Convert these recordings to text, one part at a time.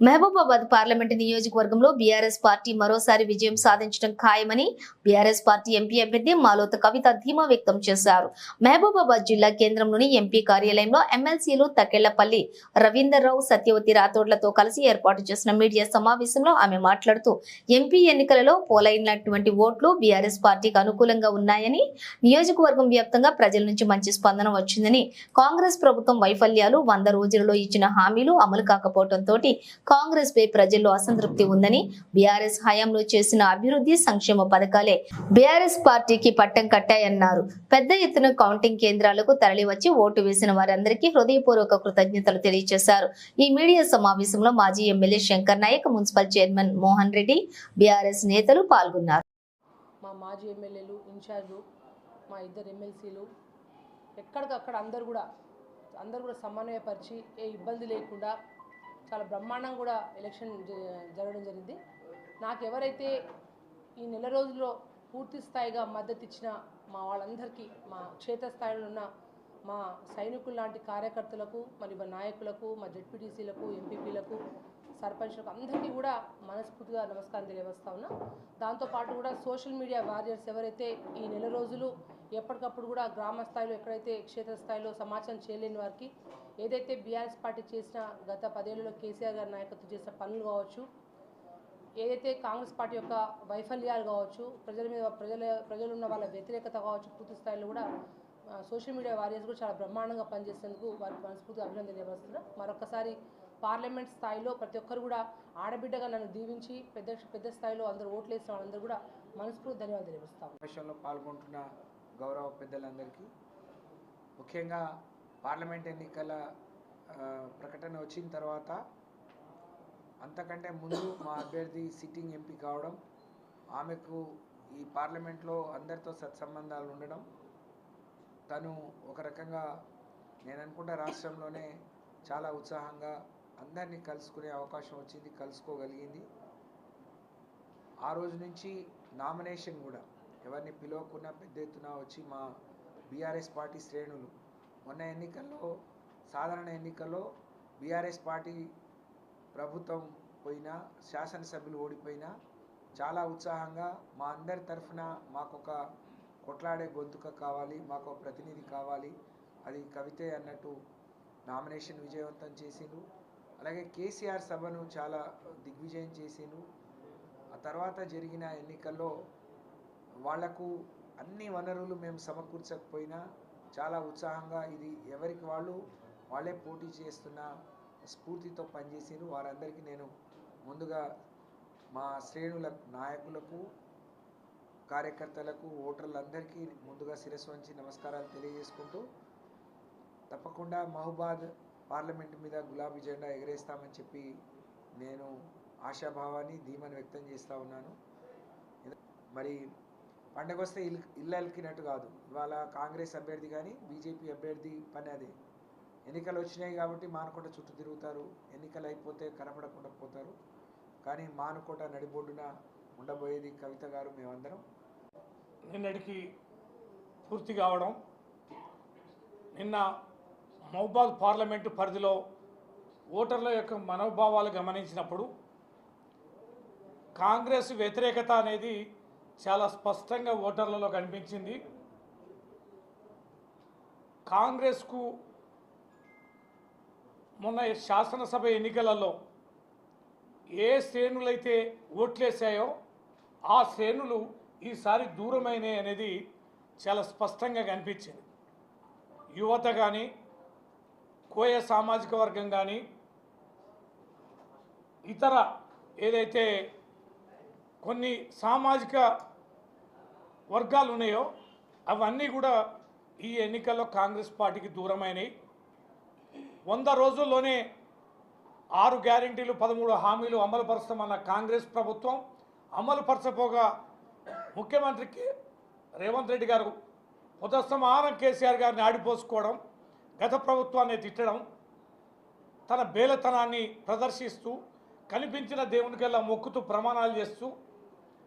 Mahabubabad parliament నియోజకవర్గంలో BRS party మరోసారి విజయం సాధించడం ఖాయమని బీఆర్ఎస్ పార్టీ ఎంపీ అభ్యర్థి మాలోత కవిత ధీమా వ్యక్తం చేశారు. మహబూబాబాద్ జిల్లా కేంద్రంలోని ఎంపీ కార్యాలయంలో ఎమ్మెల్సీలు తకెళ్ళపల్లి రవీందర్రావు సత్యవతి రాథోడ్లతో కలిసి ఏర్పాటు చేసిన మీడియా సమావేశంలో ఆమె మాట్లాడుతూ ఎంపీ ఎన్నికలలో పోలైనటువంటి ఓట్లు బీఆర్ఎస్ పార్టీకి అనుకూలంగా ఉన్నాయని నియోజకవర్గం వ్యాప్తంగా ప్రజల నుంచి మంచి స్పందన వచ్చిందని కాంగ్రెస్ ప్రభుత్వం వైఫల్యాలు వంద రోజులలో ఇచ్చిన హామీలు అమలు కాకపోవడంతో కాంగ్రెస్ పై ప్రజల్లో అసంతృప్తి ఉందని బీఆర్ఎస్ హయాంలో చేసిన అభివృద్ధి సంక్షేమ పథకాలే బీఆర్ఎస్ పార్టీకి పట్టం కట్టాయన్నారు. పెద్ద ఎత్తున కౌంటింగ్ కేంద్రాలకు తరలివచ్చి ఓటు వేసిన వారందరికీ హృదయపూర్వక కృతజ్ఞతలు తెలియజేశారు. ఈ మీడియా సమావేశంలో మాజీ MLA Shankar Naik municipal chairman Mohan Reddy BRS నేతలు పాల్గొన్నారు. మా మాజీ ఎమ్మెల్యేలు ఇన్ఛార్జు మా ఇద్దరు ఎమ్మెల్సీలు ఎక్కడికక్కడ అందరు కూడా అందరు కూడా సమన్వయపరిచి ఏ ఇబ్బంది లేకుండా చాలా బ్రహ్మాండంగా కూడా ఎలక్షన్ జ- జరగడం జరిగింది. నాకు ఎవరైతే ఈ నెల రోజుల్లో పూర్తి స్థాయిగా మద్దతు ఇచ్చిన మా వాళ్ళందరికీ మా క్షేత్రస్థాయిలో ఉన్న మా సైనికులు లాంటి కార్యకర్తలకు మరి మా నాయకులకు మా జడ్పీటీసీలకు ఎంపీపీలకు సర్పంచ్లకు అందరికీ కూడా మనస్ఫూర్తిగా నమస్కారం తెలియవస్తా ఉన్నా. దాంతోపాటు కూడా సోషల్ మీడియా వారియర్స్ ఎవరైతే ఈ నెల రోజులు ఎప్పటికప్పుడు కూడా గ్రామ స్థాయిలో ఎక్కడైతే క్షేత్రస్థాయిలో సమాచారం చేయలేని వారికి ఏదైతే బీఆర్ఎస్ పార్టీ చేసిన గత పదేళ్ళలో కేసీఆర్ గారి నాయకత్వం చేసిన పనులు కావచ్చు ఏదైతే కాంగ్రెస్ పార్టీ యొక్క వైఫల్యాలు కావచ్చు ప్రజల మీద ప్రజల ప్రజలు ఉన్న వాళ్ళ వ్యతిరేకత కావచ్చు పూర్తి స్థాయిలో కూడా సోషల్ మీడియా వారియర్స్ కూడా చాలా బ్రహ్మాండంగా పనిచేసేందుకు వారికి మనస్ఫూర్తిగా అభినందన తెలియజేస్తున్నా మరొకసారి పార్లమెంట్ స్థాయిలో ప్రతి ఒక్కరు కూడా ఆడబిడ్డగా నన్ను దీవించి పెద్ద పెద్ద స్థాయిలో అందరూ ఓట్లు వేసిన వాళ్ళందరూ కూడా మనస్ఫూర్తి ధన్యవాదాలు తెలియజేస్తాం పాల్గొంటున్న గౌరవ పెద్దలందరికీ. ముఖ్యంగా పార్లమెంట్ ఎన్నికల ప్రకటన వచ్చిన తర్వాత అంతకంటే ముందు మా అభ్యర్థి సిట్టింగ్ ఎంపీ కావడం ఆమెకు ఈ పార్లమెంట్లో అందరితో సత్సంబంధాలు ఉండడం తను ఒక రకంగా నేను అనుకుంటా రాష్ట్రంలోనే చాలా ఉత్సాహంగా అందరినీ కలుసుకునే అవకాశం వచ్చింది కలుసుకోగలిగింది. ఆ రోజు నుంచి నామినేషన్ కూడా ఎవరిని పిలవకుండా పెద్ద ఎత్తున వచ్చి మా బీఆర్ఎస్ పార్టీ శ్రేణులు. మొన్న ఎన్నికల్లో సాధారణ ఎన్నికల్లో బీఆర్ఎస్ పార్టీ ప్రభుత్వం పోయినా శాసనసభ్యులు ఓడిపోయినా చాలా ఉత్సాహంగా మా అందరి తరఫున మాకొక కొట్లాడే గొంతుక కావాలి మాకు ఒక ప్రతినిధి కావాలి. అది కవితే అన్నట్టు నామినేషన్ విజయవంతం చేసిండ్రు. అలాగే కేసీఆర్ సభను చాలా దిగ్విజయం చేసిండ్రు. ఆ తర్వాత జరిగిన ఎన్నికల్లో వాళ్ళకు అన్ని వనరులు మేము సమకూర్చకపోయినా చాలా ఉత్సాహంగా ఇది ఎవరికి వాళ్ళు వాళ్ళే పోటీ చేస్తున్న స్ఫూర్తితో పనిచేసారు వారందరికీ నేను ముందుగా మా శ్రేణుల నాయకులకు కార్యకర్తలకు ఓటర్లందరికీ ముందుగా శిరస్సు వంచి నమస్కారాలు తెలియజేసుకుంటూ తప్పకుండా మహబాద్ పార్లమెంట్ మీద గులాబీ జెండా ఎగరేస్తామని చెప్పి నేను ఆశాభావాన్ని ధీమాన్ని వ్యక్తం చేస్తూ ఉన్నాను. మరి పండగ వస్తే ఇల్లు ఇల్లు అలికినట్టు కాదు. ఇవాళ కాంగ్రెస్ అభ్యర్థి కానీ బీజేపీ అభ్యర్థి పని అదే. ఎన్నికలు వచ్చినాయి కాబట్టి మానుకోట చుట్టూ తిరుగుతారు. ఎన్నికలు అయిపోతే కనపడకుండా పోతారు. కానీ మానుకోట నడిబొడ్డున ఉండబోయేది కవిత గారు మేమందరం. నిన్నటికి పూర్తి కావడం నిన్న మహబాద్ పార్లమెంటు పరిధిలో ఓటర్ల యొక్క మనోభావాలు గమనించినప్పుడు కాంగ్రెస్ వ్యతిరేకత అనేది చాలా స్పష్టంగా ఓటర్లలో కనిపించింది. కాంగ్రెస్కు మొన్న శాసనసభ ఎన్నికలలో ఏ శ్రేణులైతే ఓట్లేసాయో ఆ శ్రేణులు ఈసారి దూరమైనవి అనేది చాలా స్పష్టంగా కనిపించింది. యువత కానీ కోయ సామాజిక వర్గం కానీ ఇతర ఏదైతే కొన్ని సామాజిక వర్గాలు ఉన్నాయో అవన్నీ కూడా ఈ ఎన్నికల్లో కాంగ్రెస్ పార్టీకి దూరమైనవి వంద రోజుల్లోనే ఆరు గ్యారెంటీలు పదమూడు హామీలు అమలుపరుస్తామన్న కాంగ్రెస్ ప్రభుత్వం అమలుపరచపోగా ముఖ్యమంత్రికి రేవంత్ రెడ్డి గారు ఉదస్తమానం కేసీఆర్ గారిని ఆడిపోసుకోవడం గత ప్రభుత్వాన్ని తిట్టడం తన బేలతనాన్ని ప్రదర్శిస్తూ కనిపించిన దేవునికల్లా మొక్కుతూ ప్రమాణాలు చేస్తూ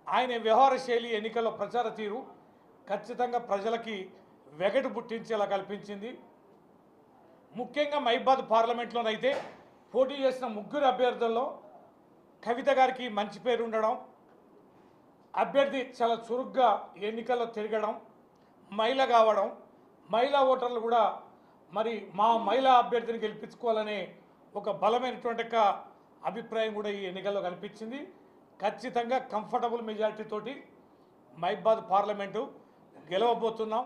ఆయన వ్యవహార శైలి ఎన్నికల్లో ప్రచార తీరు ఖచ్చితంగా ప్రజలకి వెగటు పుట్టించేలా కల్పించింది. ముఖ్యంగా మైబాద్ పార్లమెంట్లోనైతే పోటీ చేసిన ముగ్గురు అభ్యర్థుల్లో కవిత గారికి మంచి పేరు ఉండడం అభ్యర్థి చాలా చురుగ్గా ఎన్నికల్లో తిరగడం మహిళ కావడం మహిళా ఓటర్లు కూడా మరి మా మహిళా అభ్యర్థిని గెలిపించుకోవాలనే ఒక బలమైనటువంటి అభిప్రాయం కూడా ఈ ఎన్నికల్లో కనిపించింది ఖచ్చితంగా కంఫర్టబుల్ మెజారిటీ తోటి మైబాద్ పార్లమెంటు గెలవబోతున్నాం.